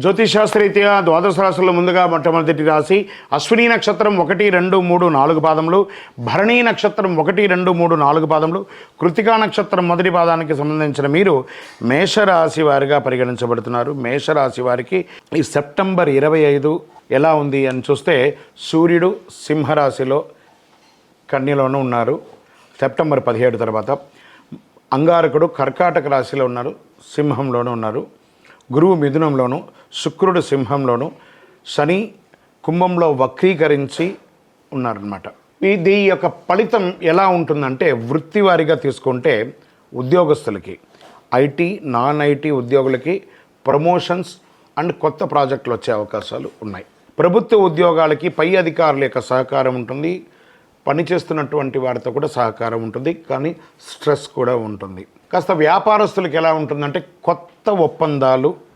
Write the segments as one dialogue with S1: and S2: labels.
S1: జ్యోతిషాస్త్రరీత్యా ద్వాదశ రాశుల్లో ముందుగా మొట్టమొదటి రాశి అశ్విని నక్షత్రం ఒకటి రెండు మూడు నాలుగు పాదములు భరణీ నక్షత్రం ఒకటి రెండు మూడు నాలుగు పాదములు కృతికా నక్షత్రం మొదటి పాదానికి సంబంధించిన మీరు మేషరాశి వారిగా పరిగణించబడుతున్నారు. మేషరాశి వారికి ఈ సెప్టెంబర్ ఇరవై ఐదు ఎలా ఉంది అని చూస్తే సూర్యుడు సింహరాశిలో కన్యలోనూ ఉన్నారు. సెప్టెంబర్ పదిహేడు తర్వాత అంగారకుడు కర్కాటక రాశిలో ఉన్నారు. సింహంలోనూ ఉన్నారు. గురువు మిథునంలోను శుక్రుడు సింహంలోను శని కుంభంలో వక్రీకరించి ఉన్నారనమాట ఇది యొక్క ఫలితం ఎలా ఉంటుందంటే వృత్తివారిగా తీసుకుంటే ఉద్యోగస్తులకి ఐటీ నాన్ ఐటీ ఉద్యోగులకి ప్రమోషన్స్ అండ్ కొత్త ప్రాజెక్టులు వచ్చే అవకాశాలు ఉన్నాయి. ప్రభుత్వ ఉద్యోగాలకి పై అధికారుల యొక్క సహకారం ఉంటుంది. పనిచేస్తున్నటువంటి వారితో కూడా సహకారం ఉంటుంది. కానీ స్ట్రెస్ కూడా ఉంటుంది. కాస్త వ్యాపారస్తులకు ఎలా ఉంటుందంటే కొత్త ఒప్పందాలు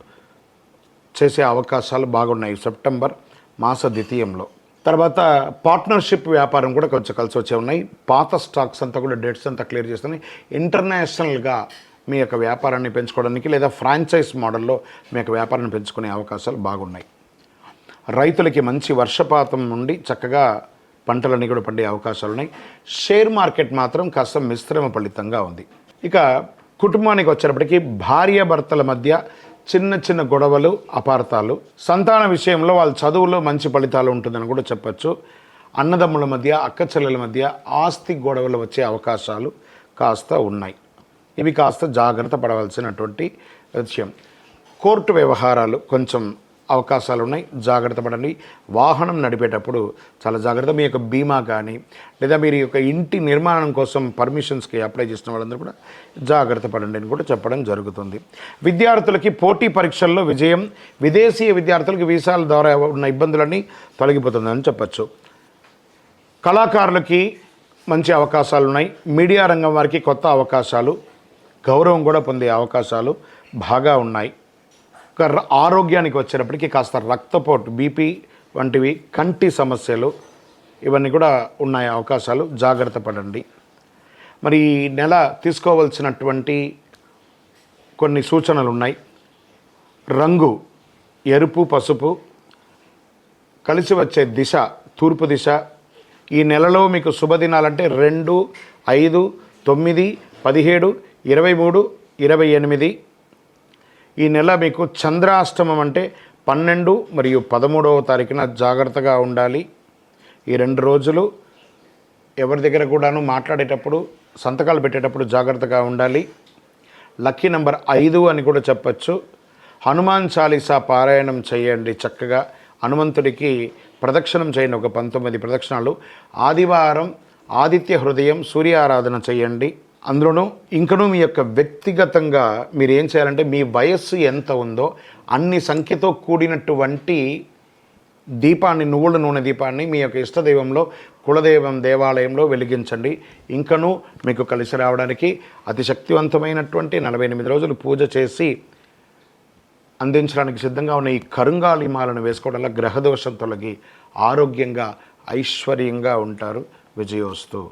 S1: చేసే అవకాశాలు బాగున్నాయి సెప్టెంబర్ మాస ద్వితీయంలో. తర్వాత పార్ట్నర్షిప్ వ్యాపారం కూడా కొంచెం కలిసి వచ్చే ఉన్నాయి. పాత స్టాక్స్ అంతా కూడా డేట్స్ అంతా క్లియర్ చేస్తున్నాయి. ఇంటర్నేషనల్గా మీ యొక్క వ్యాపారాన్ని పెంచుకోవడానికి లేదా ఫ్రాంచైజ్ మోడల్లో మీ యొక్క వ్యాపారాన్ని పెంచుకునే అవకాశాలు బాగున్నాయి. రైతులకి మంచి వర్షపాతం నుండి చక్కగా పంటలన్నీ కూడా పండే అవకాశాలు ఉన్నాయి. షేర్ మార్కెట్ మాత్రం కాస్త మిశ్రమ ఫలితంగా ఉంది. ఇక కుటుంబానికి వచ్చేటప్పటికి భార్యాభర్తల మధ్య చిన్న చిన్న గొడవలు అపార్థాలు. సంతాన విషయంలో వాళ్ళ చదువులో మంచి ఫలితాలు ఉంటుందని కూడా చెప్పచ్చు. అన్నదమ్ముల మధ్య అక్క చెల్లెల మధ్య ఆస్తి గొడవలు వచ్చే అవకాశాలు కాస్త ఉన్నాయి. ఇవి కాస్త జాగ్రత్త పడవలసినటువంటి విషయం. కోర్టు వ్యవహారాలు కొంచెం అవకాశాలు ఉన్నాయి జాగ్రత్త పడండి. వాహనం నడిపేటప్పుడు చాలా జాగ్రత్త. మీ యొక్క బీమా కానీ లేదా మీరు యొక్క ఇంటి నిర్మాణం కోసం పర్మిషన్స్కి అప్లై చేసిన వాళ్ళందరూ కూడా జాగ్రత్త పడండి అని కూడా చెప్పడం జరుగుతుంది. విద్యార్థులకి పోటీ పరీక్షల్లో విజయం విదేశీయ విద్యార్థులకి వీసాల ద్వారా ఉన్న ఇబ్బందులన్నీ తొలగిపోతుందని చెప్పచ్చు. కళాకారులకి మంచి అవకాశాలు ఉన్నాయి మీడియా రంగం వారికి కొత్త అవకాశాలు గౌరవం కూడా పొందే అవకాశాలు బాగా ఉన్నాయి. ఆరోగ్యానికి వచ్చేటప్పటికి కాస్త రక్తపోటు బీపీ వంటివి కంటి సమస్యలు ఇవన్నీ కూడా ఉన్నాయి అవకాశాలు. జాగ్రత్త పడండి. మరి ఈ నెల తీసుకోవలసినటువంటి కొన్ని సూచనలు ఉన్నాయి. రంగు ఎరుపు పసుపు కలిసి వచ్చే దిశ తూర్పు దిశ. ఈ నెలలో మీకు శుభదినాలంటే రెండు ఐదు తొమ్మిది పదిహేడు ఇరవై మూడు ఇరవై ఎనిమిది. ఈ నెల మీకు చంద్రాష్టమం అంటే పన్నెండు మరియు పదమూడవ తారీఖున జాగ్రత్తగా ఉండాలి. ఈ రెండు రోజులు ఎవరి దగ్గర కూడాను మాట్లాడేటప్పుడు సంతకాలు పెట్టేటప్పుడు జాగ్రత్తగా ఉండాలి. లక్కీ నెంబర్ ఐదు అని కూడా చెప్పచ్చు. హనుమాన్ చాలీసా పారాయణం చేయండి చక్కగా. హనుమంతుడికి ప్రదక్షిణం చేయండి ఒక పంతొమ్మిది ప్రదక్షిణాలు. ఆదివారం ఆదిత్య హృదయం సూర్య ఆరాధన చేయండి. అందులోనూ ఇంకనూ మీ యొక్క వ్యక్తిగతంగా మీరు ఏం చేయాలంటే మీ వయస్సు ఎంత ఉందో అన్ని సంఖ్యతో కూడినటువంటి దీపాన్ని నువ్వుల నూనె దీపాన్ని మీ యొక్క ఇష్టదైవంలో కులదైవం దేవాలయంలో వెలిగించండి. ఇంకనూ మీకు కలిసి రావడానికి అతి శక్తివంతమైనటువంటి నలభై ఎనిమిది రోజులు పూజ చేసి అందించడానికి సిద్ధంగా ఉన్న ఈ కరుంగాలిమాలను వేసుకోవడం వల్ల గ్రహదోషం తొలగి ఆరోగ్యంగా ఐశ్వర్యంగా ఉంటారు. విజయోస్తు.